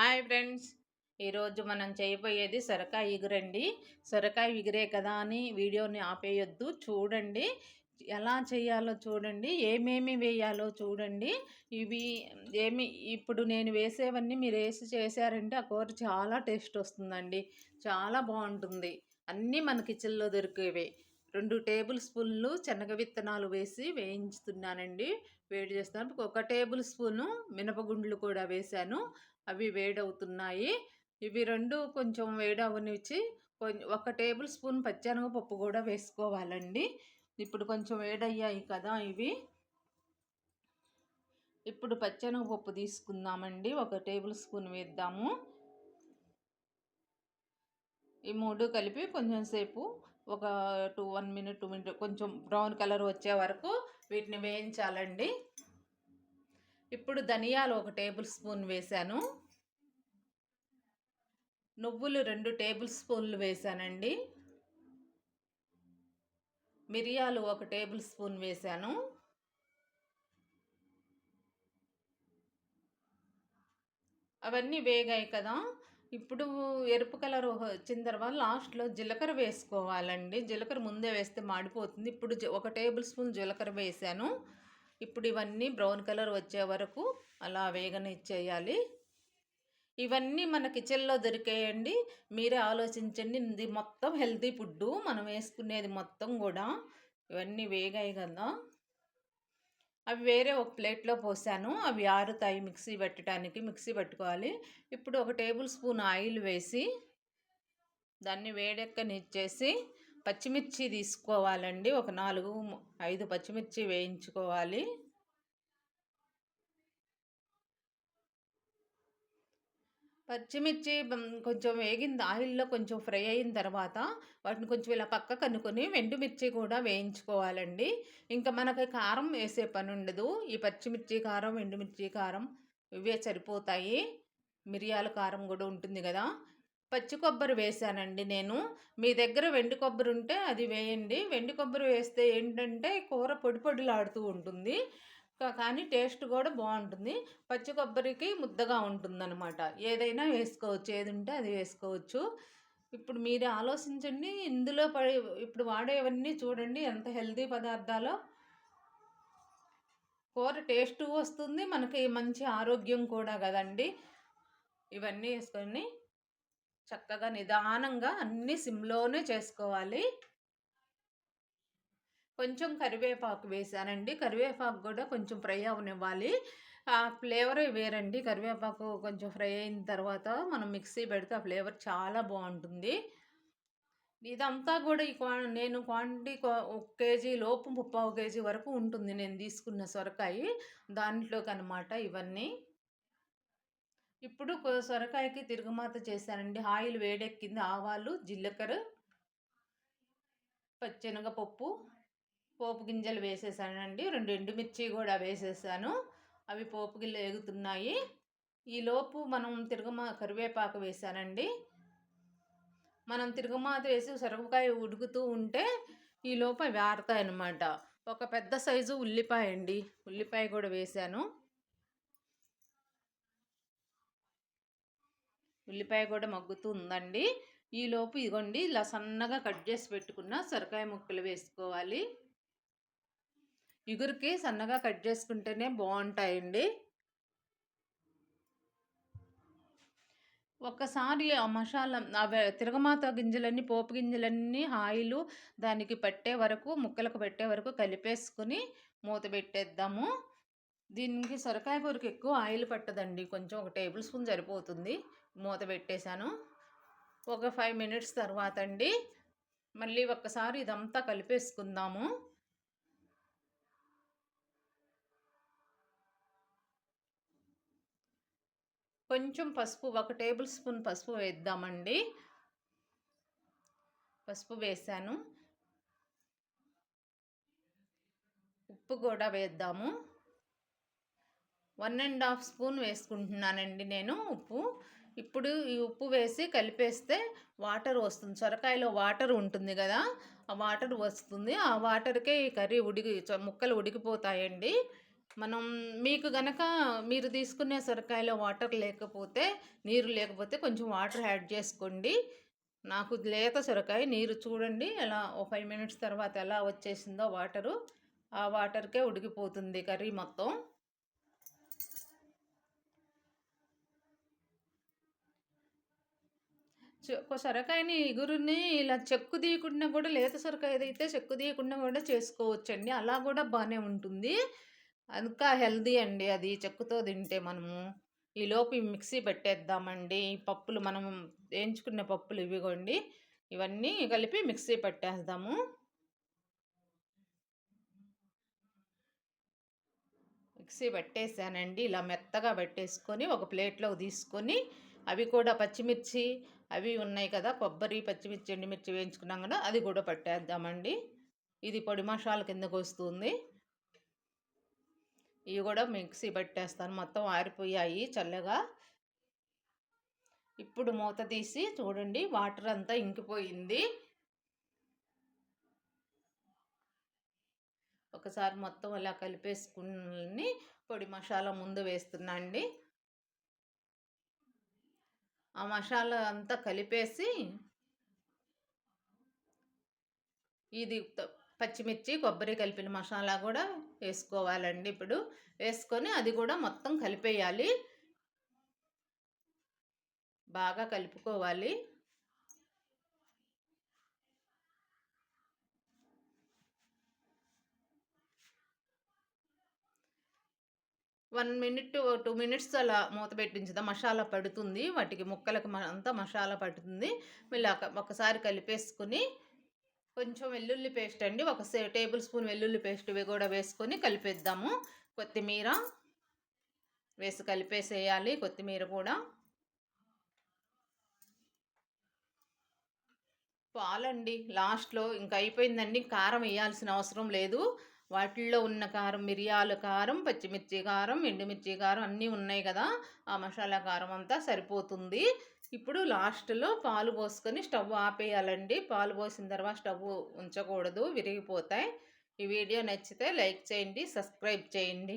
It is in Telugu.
Hi friends. ఈరోజు మనం చేయబోయేది సొరకాయ ఇగురండి సొరకాయ ఇగురే కదా అని వీడియోని ఆపేయొద్దు. చూడండి. ఎలా చేయాలో చూడండి. ఏమేమి వేయాలో చూడండి. ఇవి ఏమి ఇప్పుడు నేను వేసేవన్నీ మీరు వేసి చేశారంటే ఆ కూర చాలా టేస్ట్ వస్తుందండి. చాలా బాగుంటుంది. అన్నీ మన కిచెన్లో దొరికేవే. రెండు టేబుల్ స్పూన్లు శనగ విత్తనాలు వేసి వేయించుతున్నానండి. వేడి చేస్తాను ఒక టేబుల్ స్పూను మినపగుండ్లు కూడా వేశాను అవి వేడవుతున్నాయి. ఇవి రెండు కొంచెం వేడవనిచ్చి కొంచెం ఒక టేబుల్ స్పూన్ పచ్చనగపప్పు కూడా వేసుకోవాలండి. ఇప్పుడు కొంచెం వేడయ్యాయి కదా ఇవి. ఇప్పుడు పచ్చనగపప్పు తీసుకుందామండి. ఒక టేబుల్ స్పూన్ వేద్దాము. ఈ మూడు కలిపి కొంచెం సేపు ఒక two one minute two minute కొంచెం బ్రౌన్ కలర్ వచ్చే వరకు వీటిని వేయించాలండి. ఇప్పుడు ధనియాలు ఒక టేబుల్ స్పూన్ వేశాను. నువ్వులు రెండు టేబుల్ స్పూన్లు వేశానండి. మిరియాలు ఒక టేబుల్ స్పూన్ వేశాను. అవన్నీ వేగాయి కదా. ఇప్పుడు ఎరుపు కలర్ వచ్చిన తర్వాత లాస్ట్లో జీలకర్ర వేసుకోవాలండి. జీలకర్ర ముందే వేస్తే మాడిపోతుంది. ఇప్పుడు ఒక టేబుల్ స్పూన్ జీలకర్ర వేసాను ఇప్పుడు ఇవన్నీ బ్రౌన్ కలర్ వచ్చే వరకు అలా వేగనిచ్చేయాలి ఇవన్నీ మన కిచెన్లో దొరికేయండి. మీరే ఆలోచించండి. ఇది మొత్తం హెల్తీ ఫుడ్డు. మనం వేసుకునేది మొత్తం కూడా. ఇవన్నీ వేగాయి కదా. అవి వేరే ఒక ప్లేట్లో పోసాను. అవి ఆరుతాయి మిక్సీ పెట్టడానికి. మిక్సీ పెట్టుకోవాలి. ఇప్పుడు ఒక టేబుల్ స్పూన్ ఆయిల్ వేసి దాన్ని వేడెక్కనిచ్చేసి పచ్చిమిర్చి తీసుకోవాలండి. ఒక నాలుగు ఐదు పచ్చిమిర్చి వేయించుకోవాలి. పచ్చిమిర్చి కొంచెం వేగిన ఆయిల్లో కొంచెం ఫ్రై అయిన తర్వాత వాటిని కొంచెం ఇలా పక్క కనుక్కొని వెండుమిర్చి కూడా వేయించుకోవాలండి. ఇంకా మనకి కారం వేసే పని ఉండదు. ఈ పచ్చిమిర్చి కారం ఎండుమిర్చి కారం ఇవే సరిపోతాయి. మిరియాల కారం కూడా ఉంటుంది కదా. పచ్చి కొబ్బరి వేసానండి నేను. మీ దగ్గర వెండి కొబ్బరి ఉంటే అది వేయండి. వెండి కొబ్బరి వేస్తే ఏంటంటే కూర పొడి పొడిలాడుతూ ఉంటుంది. కానీ టేస్ట్ కూడా బాగుంటుంది. పచ్చి కొబ్బరికి ముద్దగా ఉంటుందన్నమాట. ఏదైనా వేసుకోవచ్చు. ఏది ఉంటే అది వేసుకోవచ్చు. ఇప్పుడు మీరు ఆలోచించండి. ఇందులో పడి ఇప్పుడు వాడేవన్నీ చూడండి. ఎంత హెల్తీ పదార్థాలో. కూర టేస్ట్ వస్తుంది. మనకి మంచి ఆరోగ్యం కూడా కదండి. ఇవన్నీ వేసుకొని చక్కగా నిదానంగా అన్నీ సిమ్లోనే చేసుకోవాలి. కొంచెం కరివేపాకు వేసానండి. కరివేపాకు కూడా కొంచెం ఫ్రై అవనివ్వాలి. ఆ ఫ్లేవర్ వేరండి. కరివేపాకు కొంచెం ఫ్రై అయిన తర్వాత మనం మిక్సీ పెడితే ఆ ఫ్లేవర్ చాలా బాగుంటుంది. ఇదంతా కూడా ఈ క్వా నేను క్వాంటిటీ ఒక కేజీ లోపు ముప్పావు కేజీ వరకు ఉంటుంది. నేను తీసుకున్న సొరకాయ దాంట్లోకి అనమాట ఇవన్నీ. ఇప్పుడు సొరకాయకి తిరుగుమాత చేశానండి ఆయిల్ వేడెక్కింది. ఆవాలు జీలకర్ర పచ్చెనగపప్పు పోపు గింజలు వేసేసానండి. రెండు ఎండుమిర్చి కూడా వేసేసాను. అవి పోపు గిల్ల ఎగుతున్నాయి. ఈలోపు మనం తిరుగుమా కరివేపాకు వేసానండి మనం తిరుగుమాత వేసి సొరకాయ ఉడుకుతూ ఉంటే ఈలోపు అవి ఆరుతాయి అన్నమాట ఒక పెద్ద సైజు ఉల్లిపాయ అండి ఉల్లిపాయ కూడా వేసాను ఉల్లిపాయ కూడా మగ్గుతూ ఉందండి. ఈలోపు ఇదిగోండి ఇలా సన్నగా కట్ చేసి పెట్టుకున్న సొరకాయ ముక్కలు వేసుకోవాలి. ఇగురికి సన్నగా కట్ చేసుకుంటేనే బాగుంటాయండి. ఒక్కసారి ఆ మసాలా అవి తిరగమాత గింజలన్నీ పోపు గింజలన్నీ ఆయిలు దానికి పెట్టే వరకు ముక్కలకు పెట్టే వరకు కలిపేసుకుని మూత పెట్టేద్దాము. దీనికి సొరకాయ కూరకి ఎక్కువ ఆయిల్ పట్టదండి. కొంచెం ఒక టేబుల్ స్పూన్ సరిపోతుంది. మూత పెట్టేశాను. ఒక ఫైవ్ మినిట్స్ తర్వాత అండి మళ్ళీ ఒక్కసారి ఇదంతా కలిపేసుకుందాము. కొంచెం పసుపు ఒక టేబుల్ స్పూన్ పసుపు వేద్దామండి. పసుపు వేసాను. ఉప్పు కూడా వేద్దాము. వన్ అండ్ హాఫ్ స్పూన్ వేసుకుంటున్నానండి నేను ఉప్పు. ఇప్పుడు ఈ ఉప్పు వేసి కలిపేస్తే వాటర్ వస్తుంది. సొరకాయలో వాటర్ ఉంటుంది కదా ఆ వాటర్ వస్తుంది. ఆ వాటర్కే ఈ కర్రీ ఉడికి ముక్కలు ఉడికిపోతాయండి. మనం మీకు గనక మీరు తీసుకునే సొరకాయలో వాటర్ లేకపోతే నీరు లేకపోతే కొంచెం వాటర్ యాడ్ చేసుకోండి. నాకు లేత సొరకాయ నీరు చూడండి ఎలా ఓ ఫైవ్ మినిట్స్ తర్వాత ఎలా వచ్చేసిందో వాటరు. ఆ వాటర్కే ఉడికిపోతుంది కర్రీ మొత్తం. ఒక సొరకాయని ఇగురుని ఇలా చెక్కు తీయకుండా కూడా లేత సొరకాయ ఏదైతే చెక్కు తీయకుండా కూడా చేసుకోవచ్చండి. అలా కూడా బాగానే ఉంటుంది. ఇంకా హెల్దీ అండి అది చెక్కుతో తింటే మనము. ఈలోపు మిక్సీ పెట్టేద్దామండి. ఈ పప్పులు మనం వేయించుకున్న పప్పులు ఇవిగోండి. ఇవన్నీ కలిపి మిక్సీ పెట్టేద్దాము. మిక్సీ పెట్టేసానండి. ఇలా మెత్తగా పెట్టేసుకొని ఒక ప్లేట్లో తీసుకొని అవి కూడా పచ్చిమిర్చి అవి ఉన్నాయి కదా కొబ్బరి పచ్చిమిర్చి ఎండుమిర్చి వేయించుకున్నాం కదా అది కూడా పట్టేద్దామండి. ఇది పొడి మసాలా కిందకు వస్తుంది. ఇవి కూడా మిక్సీ పట్టేస్తాను. మొత్తం ఆరిపోయాయి చల్లగా. ఇప్పుడు మూత తీసి చూడండి వాటర్ అంతా ఇంకిపోయింది. ఒకసారి మొత్తం అలా కలిపేసుకుని పొడి మసాలా ముందు వేస్తున్నా అండి ఆ మసాలా అంతా కలిపేసి ఇది పచ్చిమిర్చి కొబ్బరి కలిపిన మసాలా కూడా వేసుకోవాలండి ఇప్పుడు. వేసుకొని అది కూడా మొత్తం కలిపేయాలి. బాగా కలుపుకోవాలి. వన్ మినిట్ టూ మినిట్స్ అలా మూత పెట్టించుదా. మసాలా పడుతుంది. వాటికి ముక్కలకు అంతా మసాలా పడుతుంది. మళ్ళీ ఒకసారి కలిపేసుకుని కొంచెం వెల్లుల్లి పేస్ట్ అండి. ఒక టేబుల్ స్పూన్ వెల్లుల్లి పేస్ట్ ఇవి కూడా వేసుకొని కలిపేద్దాము. కొత్తిమీర వేసి కలిపేసేయాలి. కొత్తిమీర కూడా. పాలండి. లాస్ట్లో ఇంకా అయిపోయిందండి. కారం వేయాల్సిన అవసరం లేదు. వాటిల్లో ఉన్న కారం మిరియాల కారం పచ్చిమిర్చి కారం ఎండుమిర్చి కారం అన్నీ ఉన్నాయి కదా ఆ మసాలా కారం అంతా సరిపోతుంది. ఇప్పుడు లాస్ట్లో పాలు పోసుకొని స్టవ్ ఆపేయాలండి. పాలు పోసిన తర్వాత స్టవ్ ఉంచకూడదు విరిగిపోతాయి. ఈ వీడియో నచ్చితే లైక్ చేయండి సబ్స్క్రైబ్ చేయండి.